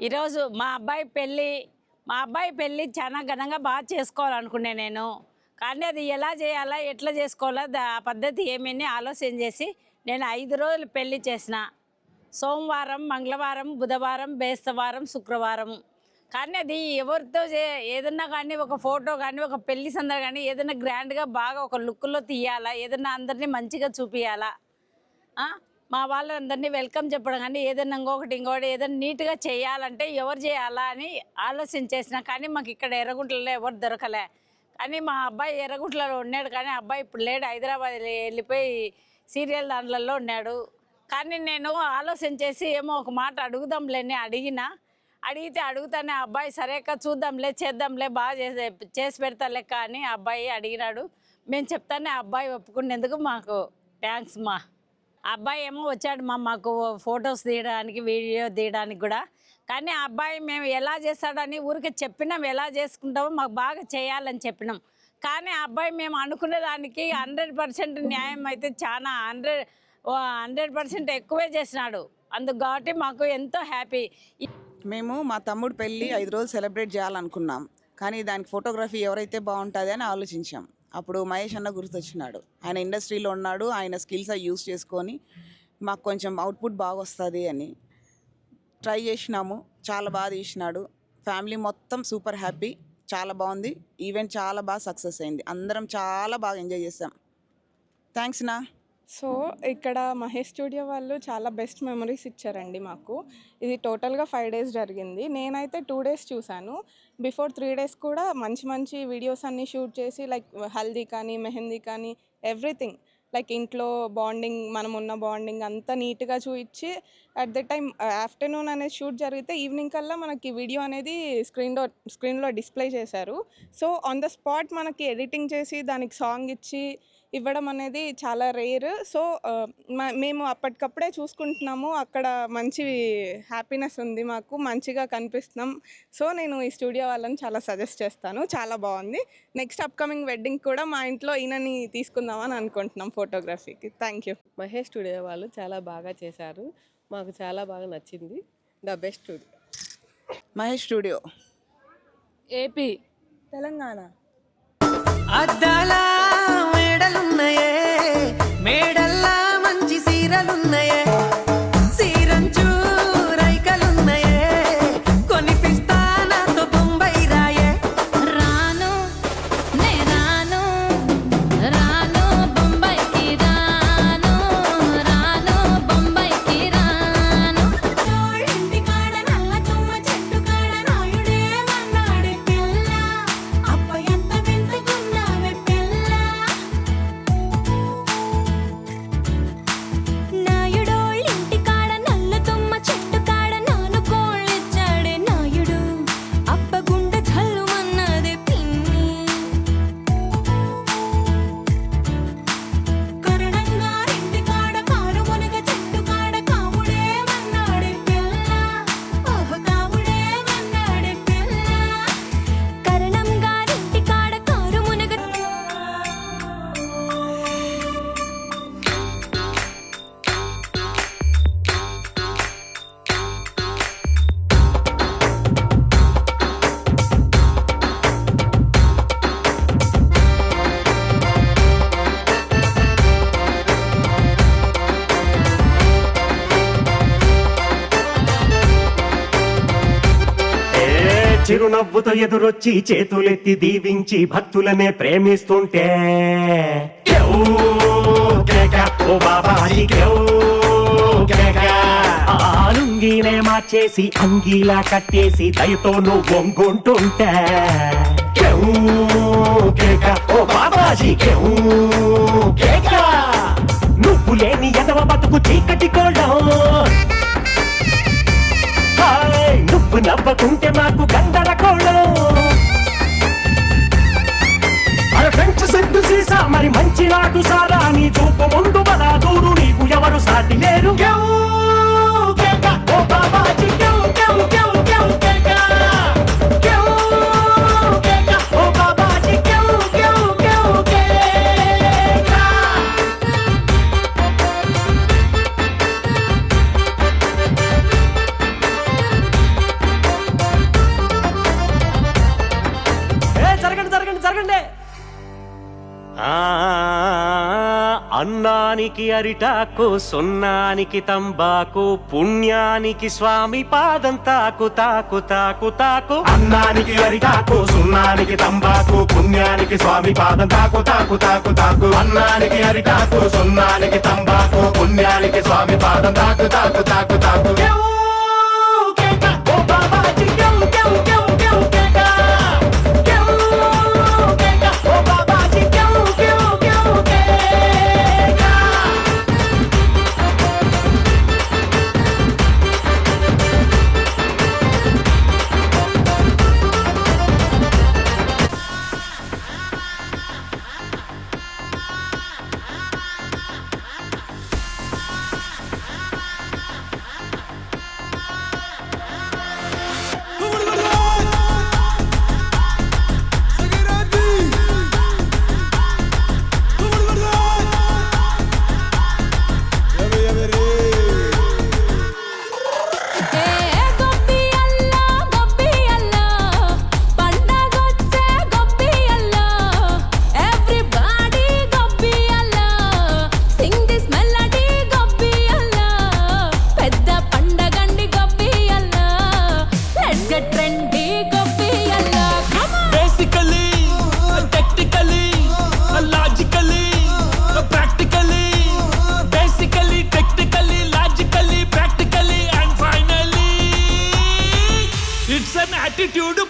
ఈరోజు మా అబ్బాయి పెళ్ళి మా అబ్బాయి పెళ్ళి చాలా ఘనంగా బాగా చేసుకోవాలనుకునే నేను. కానీ అది ఎలా చేయాలా ఎట్లా చేసుకోవాలా దా- ఆ పద్ధతి ఏమని ఆలోచన చేసి నేను ఐదు రోజులు పెళ్ళి చేసిన. సోమవారం మంగళవారం బుధవారం బేస్తవారం శుక్రవారం. కానీ అది ఎవరితో చే ఏదన్నా కానీ ఒక ఫోటో కానీ ఒక పెళ్ళి సందర్భం కానీ ఏదైనా గ్రాండ్గా బాగా ఒక లుక్లో తీయాలా ఏదన్నా అందరినీ మంచిగా చూపించాలా మా వాళ్ళందరినీ వెల్కమ్ చెప్పడం కానీ ఏదైనా ఇంకొకటి ఇంకొకటి ఏదైనా నీట్గా చేయాలంటే ఎవరు చేయాలా అని ఆలోచన కానీ మాకు ఇక్కడ ఎర్రగుంటలో ఎవరు దొరకలే. కానీ మా అబ్బాయి ఎర్రగుంటలలో ఉన్నాడు కానీ అబ్బాయి ఇప్పుడు లేడు. హైదరాబాద్ వెళ్ళిపోయి సీరియల్ దాంట్లలో ఉన్నాడు. కానీ నేను ఆలోచన చేసి ఏమో ఒక మాట అడుగుదాంలేని అడిగిన. అడిగితే అడుగుతానే ఆ అబ్బాయి సరే చూద్దాంలే చేద్దాంలే బాగా చేసే చేసి పెడతా లెక్క అని అబ్బాయి అడిగినాడు. మేము చెప్తానే ఆ అబ్బాయి ఒప్పుకునేందుకు మాకు థ్యాంక్స్ మా. అబ్బాయి ఏమో వచ్చాడు మా మాకు ఫొటోస్ తీయడానికి వీడియో తీయడానికి కూడా. కానీ ఆ అబ్బాయి మేము ఎలా చేస్తాడని ఊరికే చెప్పినాం. ఎలా చేసుకుంటామో మాకు బాగా చేయాలని చెప్పినాం. కానీ ఆ అబ్బాయి మేము అనుకునే దానికి హండ్రెడ్ పర్సెంట్ న్యాయం అయితే చాలా హండ్రెడ్ హండ్రెడ్ పర్సెంట్ ఎక్కువే చేసినాడు. అందుకు కాబట్టి మాకు ఎంతో హ్యాపీ. మేము మా తమ్ముడు పెళ్ళి ఐదు రోజులు సెలబ్రేట్ చేయాలనుకున్నాం. కానీ దానికి ఫోటోగ్రఫీ ఎవరైతే బాగుంటుంది అని ఆలోచించాం. అప్పుడు మహేష్ అన్న గుర్తొచ్చినాడు. ఆయన ఇండస్ట్రీలో ఉన్నాడు ఆయన స్కిల్స్ అవి యూస్ చేసుకొని మాకు కొంచెం అవుట్పుట్ బాగా వస్తుంది అని ట్రై చేసినాము. చాలా బాగా తీసినాడు. ఫ్యామిలీ మొత్తం సూపర్ హ్యాపీ చాలా బాగుంది. ఈవెంట్ చాలా బాగా సక్సెస్ అయింది. అందరం చాలా బాగా ఎంజాయ్ చేసాం. థ్యాంక్స్ నా సో ఇక్కడ మహేష్ స్టూడియో వాళ్ళు చాలా బెస్ట్ మెమరీస్ ఇచ్చారండి మాకు. ఇది టోటల్గా ఫైవ్ డేస్ జరిగింది. నేనైతే టూ డేస్ చూశాను బిఫోర్ త్రీ డేస్ కూడా మంచి మంచి వీడియోస్ అన్నీ షూట్ చేసి లైక్ హల్దీ కానీ మెహందీ కానీ ఎవ్రీథింగ్. లైక్ ఇంట్లో బాండింగ్ మనం ఉన్న బాండింగ్ అంతా నీట్గా చూపించి అట్ ద టైం ఆఫ్టర్నూన్ అనేది షూట్ జరిగితే ఈవినింగ్ కల్లా మనకి వీడియో అనేది స్క్రీన్లో స్క్రీన్లో డిస్ప్లే చేశారు. సో ఆన్ ద స్పాట్ మనకి ఎడిటింగ్ చేసి దానికి సాంగ్ ఇచ్చి ఇవ్వడం అనేది చాలా రేర్. సో మేము అప్పటికప్పుడే చూసుకుంటున్నాము. అక్కడ మంచి హ్యాపీనెస్ ఉంది మాకు. మంచిగా కనిపిస్తున్నాం. సో నేను ఈ స్టూడియో వాళ్ళని చాలా సజెస్ట్ చేస్తాను. చాలా బాగుంది. నెక్స్ట్ అప్కమింగ్ వెడ్డింగ్ కూడా మా ఇంట్లో ఈయనని తీసుకుందామని అనుకుంటున్నాం ఫోటోగ్రఫీకి. Thank you. మహేష్ స్టూడియో వాళ్ళు చాలా బాగా చేశారు. మాకు చాలా బాగా నచ్చింది. The best studio. Mahesh studio. AP. Telangana. అద్దాల మేడలున్నాయే. మేడ చిరునవ్వుతో ఎదురొచ్చి చేతులెత్తి దీవించి భక్తులనే ప్రేమిస్తుంటే. కేవ్ మార్చేసి అంగీలా కట్టేసి దయతో నువ్వు వంగుంటుంటే ఓ బాబాజీ కేవ్ నువ్వు లేని ఎదవ బతుకు చీకటి కోళ్ళం నువ్వు నవ్వకుంటే మాకు గందరగోళం అరే ఫ్రెంచ్ సెట్టు సీసా మరి మంచి నాటు సారా? నీ చూపు ముందు బలా దూరు నీకు ఎవరు సాటి లేరు? అన్నానికి అరిటాకు సున్నానికి తంబాకు పుణ్యానికి స్వామి పాదం తాకు తాకు తాకు తాకు. అన్నానికి అరిటాకు సున్నానికి తంబాకు పుణ్యానికి స్వామి పాదం తాకు తాకు తాకు తాకు. అన్నానికి అరిటాకు సున్నానికి తంబాకు పుణ్యానికి స్వామి పాదం తాకు తాకు తాకు తాకు. ఏ attitude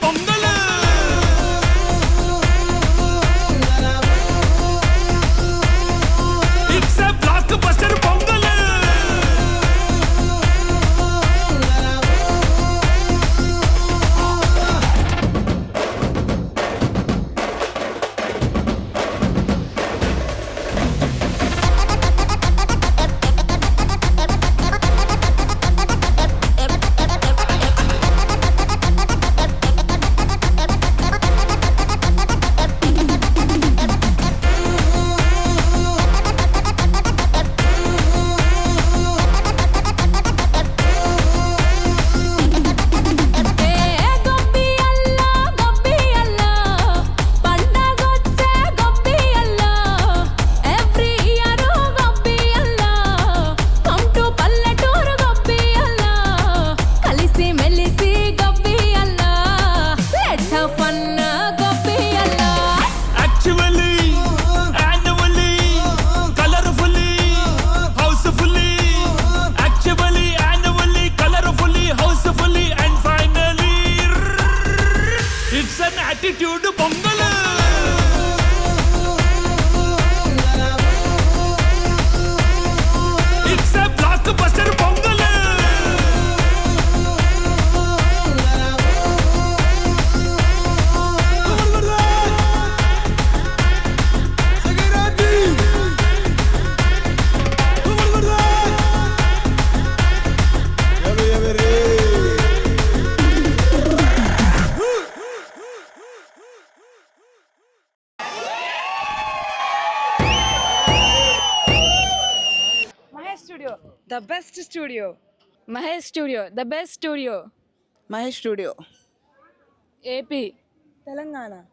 the best studio Mahesh studio. The best studio. Mahesh studio. AP. Telangana.